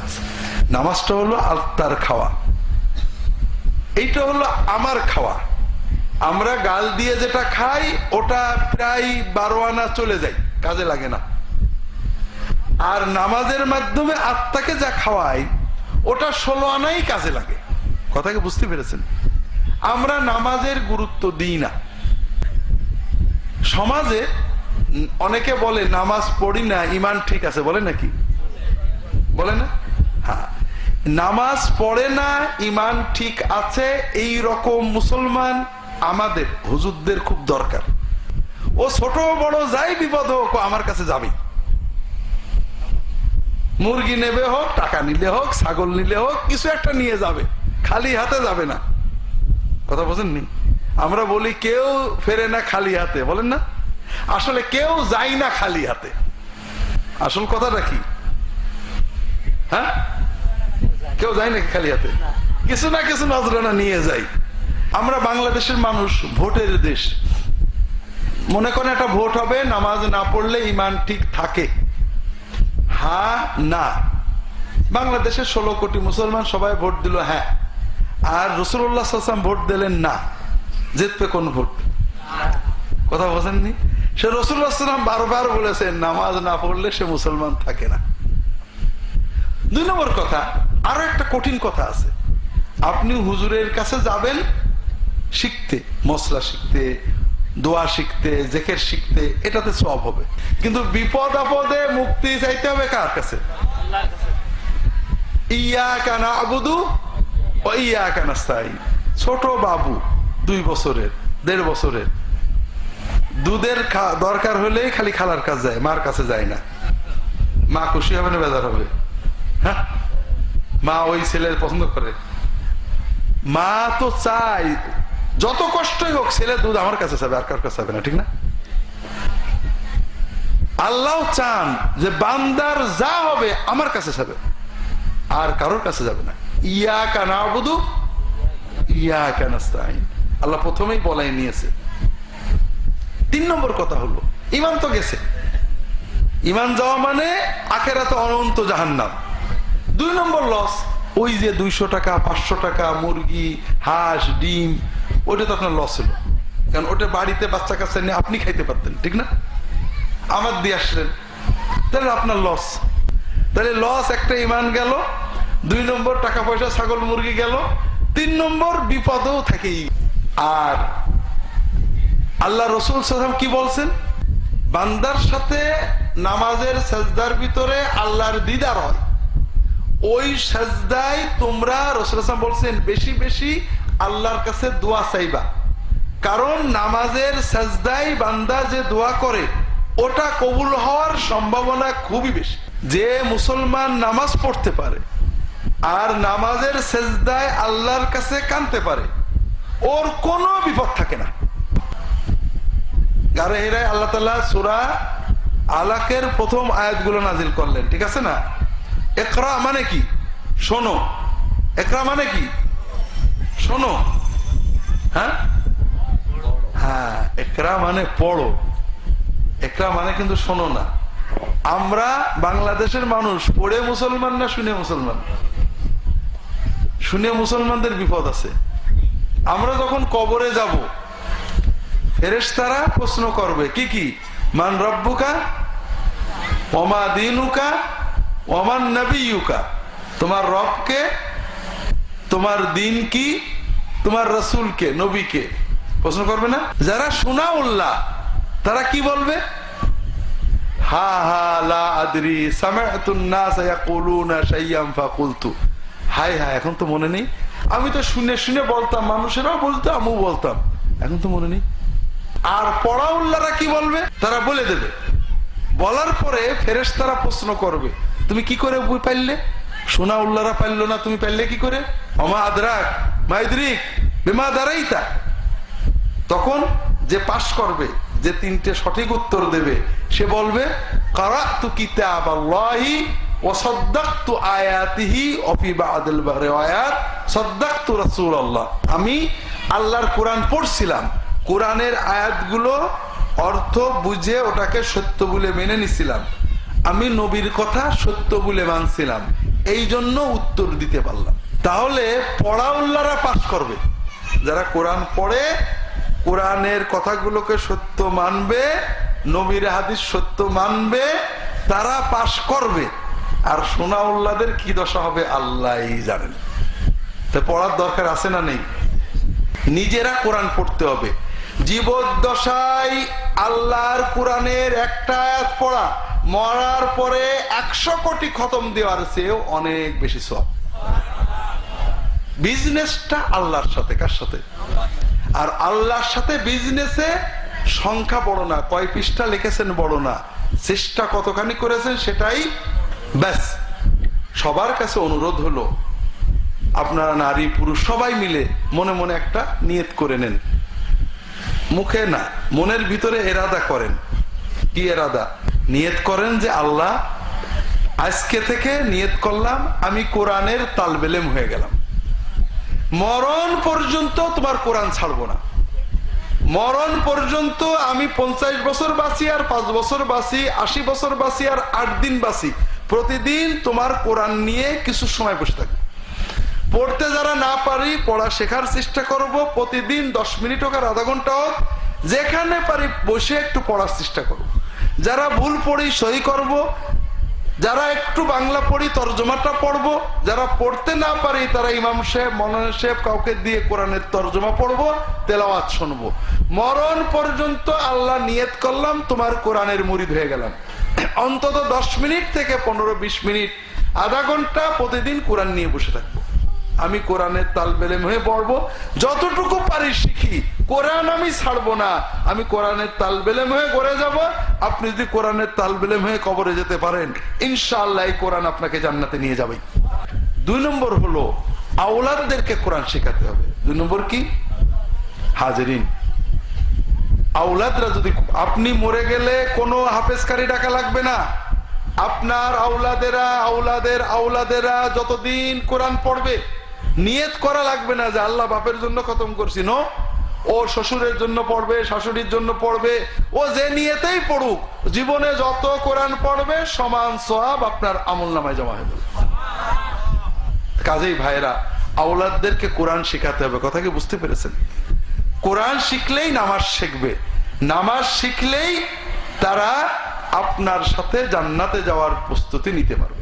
নামাজ। নামাজটা হলো আত্মার খাওয়া। এইটা হলো আমার খাওয়া। আমরা গাল দিয়ে যেটা খাই, ওটা প্রায় বারো আনা চলে যায়, কাজে লাগে না। আর নামাজের মাধ্যমে আত্মাকে যা খাওয়াই, ওটা ষোলো আনাই কাজে লাগে। কথাকে বুঝতে পেরেছেন? আমরা নামাজের গুরুত্ব দিই না। সমাজে অনেকে বলে, নামাজ পড়ি না, ইমান ঠিক আছে, বলে নাকি? নামাজ পড়ে না, ইমান ঠিক আছে এই রকম মুসলমান আমাদের, হুজুরদের খুব দরকার। ও ছোট, বড়, যাই বিপদ হোক আমার কাছে যাবে। মুরগি নেবে হোক, টাকা নিলে হোক, ছাগল নিলে হোক, কিছু একটা নিয়ে যাবে। খালি হাতে যাবে না। কথা বোঝেননি? আমরা বলি, কেউ ফেরে না খালি হাতে, বলেন না? আসলে কেউ যায় না খালি হাতে। আসল কথাটা কি? হ্যাঁ? কেউ যায় নাকি খালি হাতে? কিছু না কিছু নজরানা নিয়ে যাই আমরা বাংলাদেশের মানুষ, ভোটের দেশ। মনে করেন একটা ভোট হবে, নামাজ না পড়লে ইমান ঠিক থাকে। হ্যাঁ না। বাংলাদেশের ষোলো কোটি মুসলমান সবাই ভোট দিল হ্যাঁ। আর রসুল্লাহ ভোট দিলেন, না। জিতবে কোন ভোট? কথা বোঝেননি সে রসুল্লাহ সাল্লাম বারবার বলেছেন, নামাজ না পড়লে সে মুসলমান থাকে না। দুই নম্বর কথা আরও একটা কঠিন কথা আছে। আপনি হুজুরের কাছে যাবেন, শিখতে মশলা শিখতে, দোয়া শিখতে, জেকের শিখতে, এটাতে সব হবে। কিন্তু বিপদ আপদে মুক্তি চাইতে হবে কার কাছে? ইয়া কানা আবুদু ও ইয়া কানা স্থায়ী ছোট বাবু, দুই বছরের, দেড় বছরের। দুধের দরকার হলেই খালি খালার কাছে যায়, মার কাছে যায় না। মা খুশি হবে না, বেজার হবে? হ্যাঁ? মা ওই ছেলের পছন্দ করে। মা তো চাই যত কষ্টই হোক ছেলে দুধ আমার কাছে যাবে আর কার কাছে যাবে না, ঠিক না? আল্লাহ চান যে বান্দার যা হবে আমার কাছে যাবে আর কারোর কাছে যাবে না। ইয়া কানা আবুদু ইয়া কানাস্তাইন আল্লাহ প্রথমেই বলাই নিয়েছে। তিন নম্বর কথা হলো ইমান তো গেছে। ইমান যাওয়া মানে আখেরাতে অনন্ত জাহান্নাম। দুই নম্বর লস ওই যে দুইশো টাকা, পাঁচশো টাকা, মুরগি, হাঁস, ডিম ওটা তো আপনার লস হলো। কারণ ওটা বাড়িতে বাচ্চা কাচ্চা নিয়ে আপনি খাইতে পারতেন, ঠিক না? আমার দিয়ে আসলেন। তাহলে আপনার লস তাহলে লস একটা ইমান গেল, দুই নম্বর টাকা পয়সা, ছাগল, মুরগি গেল, তিন নম্বর বিপদও থাকেই আর আল্লাহ রসুল সাল্লাম কি বলছেন? বান্দার সাথে নামাজের সেজদার ভিতরে আল্লাহর দিদার হয়। ওই সাজদায় তোমরা রসুলাম বলছেন, বেশি বেশি আল্লাহর কাছে দোয়া চাইবা। কারণ নামাজের সাজদায় বান্দা যে দোয়া করে, ওটা কবুল হওয়ার সম্ভাবনা খুবই বেশি। যে মুসলমান নামাজ পড়তে পারে আর নামাজের সেজদায় আল্লাহর কাছে কানতে পারে, ওর কোনো বিপদ থাকে না। গারে হেরায় আল্লাহ তালা সুরা আলাকের প্রথম আয়াতগুলো নাজিল করলেন, ঠিক আছে না? একরা মানে কি? শোনো। একরা মানে কি? শোনো। হ্যাঁ? হ্যাঁ একরা মানে পড়ো। একরা মানে কিন্তু শোনো না। আমরা বাংলাদেশের মানুষ, পড়ে মুসলমান না শুনে মুসলমান? শুনে মুসলমানদের বিপদ আছে। আমরা যখন কবরে যাব, ফেরেশতারা প্রশ্ন করবে, কি কি? মান রব্বুকা? ওমা দিনুকা? ওমান নবীকা তোমার রবকে, তোমার দিন কি তোমার রসুলকে, নবীকে। প্রশ্ন করবে না? যারা শোনা উল্লাহ তারা কি বলবে? এখন তো মনে নেই। আমি তো শুনে শুনে বলতাম, মানুষেরাও বলতো, আমিও বলতাম। এখন তো মনে নেই। আর পড়া উল্লারা কি বলবে? তারা বলে দেবে। বলার পরে ফেরেশ তারা প্রশ্ন করবে। তুমি কি করে পাইলে? সোনা উল্লারা পাইলো না, তুমি পাইলে কি করে? অমা আদরাক, মাইদ্রিক, বেমা দাঁড়াইতা তখন যে পাশ করবে, যে তিনটে সঠিক উত্তর দেবে, সে বলবে রাসূলুল্লাহ। আমি আল্লাহর কোরআন পড়ছিলাম। কোরআনের আয়াতগুলো অর্থ বুঝে ওটাকে সত্য বলে মেনে নিছিলাম। আমি নবীর কথা সত্য বলে মানছিলাম। এই জন্য উত্তর দিতে পারলাম। তাহলে পড়া পড়াউল্লারা পাশ করবে। যারা কোরআন পড়ে, কোরআনের কথাগুলোকে সত্য মানবে, নবীর হাদিস সত্য মানবে, তারা পাশ করবে। আর সোনাউল্লাদের কি দশা হবে আল্লাহ জানেন। তা পড়ার দরকার আছে না নেই? নিজেরা কোরআন পড়তে হবে। জীবদ্দশায় আল্লাহর কোরআনের একটা পড়া মরার পরে একশো কোটি খতম দেওয়ার চেয়েও অনেক বেশি সব। বিজনেসটা আল্লাহর সাথে, কার সাথে? আর আল্লাহর সাথে বিজনেসে সংখ্যা বড় না, কয় পৃষ্ঠা লিখেছেন বড় না, চেষ্টা কতখানি করেছেন সেটাই ব্যাস। সবার কাছে অনুরোধ হলো, আপনারা নারী পুরুষ সবাই মিলে মনে মনে একটা নিয়ত করে নেন। মুখে না, মনের ভিতরে এরাদা করেন। কি এরাদা? নিয়ত করেন যে আল্লাহ, আজকে থেকে নিয়ত করলাম, আমি কোরআনের তালবেলেম হয়ে গেলাম। মরণ পর্যন্ত তোমার কোরআন ছাড়বো না। মরণ পর্যন্ত আমি পঞ্চাশ বছর বাঁচি আর পাঁচ বছর বাঁচি, আশি বছর বাঁচি আর আট দিন বাঁচি। প্রতিদিন তোমার কোরআন নিয়ে কিছু সময় বসে থাকব। পড়তে যারা না পারি, পড়া শেখার চেষ্টা করব। প্রতিদিন দশ মিনিট হোক আর আধা ঘণ্টা হোক, যেখানে পারি বসে একটু পড়ার চেষ্টা করব। যারা ভুল পড়ি সই করব, যারা একটু বাংলা পড়ি তর্জমাটা পড়ব, যারা পড়তে না পারি তারা ইমাম সাহেব মনানা সাহেব কাউকে দিয়ে কোরআনের তর্জমা পড়ব, তেলাওয়াত শুনব। মরণ পর্যন্ত আল্লাহ নিয়ত করলাম, তোমার কোরআনের মুরিদ হয়ে গেলাম। অন্তত দশ মিনিট থেকে পনেরো বিশ মিনিট, আধা ঘণ্টা প্রতিদিন কোরআন নিয়ে বসে থাকব। আমি কোরআনের তাল বেলেম হয়ে পড়ব। যতটুকু পারি শিখি। কোরআন আমি ছাড়বো না। আমি কোরআনের তাল বেলেম হয়ে গড়ে যাব। আপনি যদি কোরআনের তাল বেলেম হয়ে কবরে যেতে পারেন, ইনশাআল্লাহ এই কোরআন আপনাকে জান্নাতে নিয়ে যাবে। দুই নম্বর হলো, আওলাদদেরকে কোরআন শেখাতে হবে। দুই নম্বর কি? হাজরিন। আওলাদরা যদি, আপনি মরে গেলে কোনো হাফেজকারী ডাকা লাগবে না। আপনার আওলাদেরা, আওলাদের আওলাদেরা যতদিন কোরআন পড়বে নিয়ত করা লাগবে না যে আল্লাহ বাপের জন্য খতম করছি নো ও শ্বশুরের জন্য পড়বে, শাশুড়ির জন্য পড়বে, ও যে নিয়েতেই পড়ুক, জীবনে যত কোরআন পড়বে, সমান সোয়াব আপনার আমল নামায় জমা হয়ে যাবে। কাজেই ভাইরা আওলাদদেরকে কোরআন শেখাতে হবে, কথা কি বুঝতে পেরেছেন? কোরআন শিখলেই নামাজ শিখবে, নামাজ শিখলেই তারা আপনার সাথে জান্নাতে যাওয়ার প্রস্তুতি নিতে পারবে।